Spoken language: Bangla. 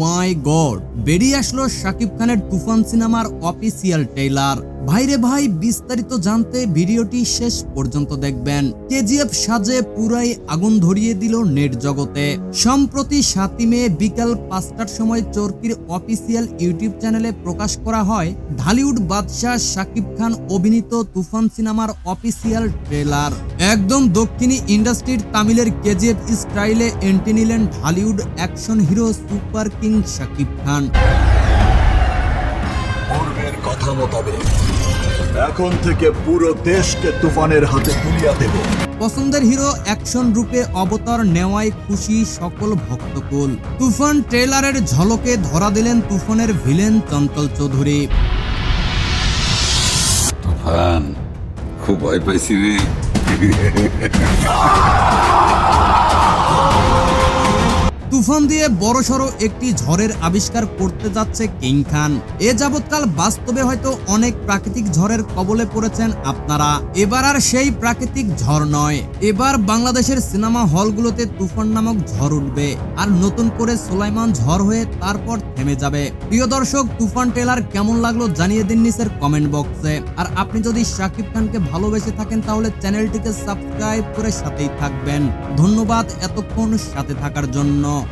mọ মাই গড। বেরিয়ে আসলো শাকিব খানের তুফান সিনেমার অফিসিয়াল ট্রেলার ভাইরে ভাই, বিস্তারিত জানতে ভিডিওটি শেষ পর্যন্ত দেখবেন। কেজিএফ সাজে পুরাই আগুন ধরিয়ে দিল নেট জগতে। সম্প্রতি সাতই মে বিকাল পাঁচটার সময় চরকির অফিসিয়াল ইউটিউব চ্যানেলে প্রকাশ করা হয়, ঢালিউড বাদশাহ শাকিব খান অভিনীত তুফান সিনেমার অফিসিয়াল ট্রেলার একদম দক্ষিণী ইন্ডাস্ট্রির তামিলের কেজিএফ স্টাইলে এন্ট্রি নিলেন Dhallywood action hero super king Shakib Khan. পূর্বের কথা মোতাবেক। এখন থেকে পুরো দেশকে তুফানের হাতে তুলিয়া দেব। পছন্দের হিরো অ্যাকশন রূপে অবতার নেওয়ায় খুশি সকল ভক্তকুল। তুফান ট্রেলারের ঝলকে ধরা দিলেন তুফানের ভিলেন চঞ্চল চৌধুরী। তুফান খুব ভয় পাইছি রে। তুফান দিয়ে বড়সড় একটি ঝড়ের আবিষ্কার করতে যাচ্ছে কিং খান। এ যাবৎকাল বাস্তবে হয়তো অনেক প্রাকৃতিক ঝড়ের কবলে পড়েছেন আপনারা। এবার আর সেই প্রাকৃতিক ঝড় নয়। এবার বাংলাদেশের সিনেমা হলগুলোতে তুফান নামক ঝড় উঠবে। আর নতুন করে সোলাইমান ঝড় হয়ে তারপর থেমে যাবে। প্রিয় দর্শক, তুফান টেলার কেমন লাগল জানিয়ে দিন নিচের কমেন্ট বক্সে। আর আপনি যদি শাকিব খানকে ভালোবেসে থাকেন তাহলে চ্যানেলটিকে সাবস্ক্রাইব করে সাথেই থাকবেন। ধন্যবাদ এতক্ষণ সাথে থাকার জন্য।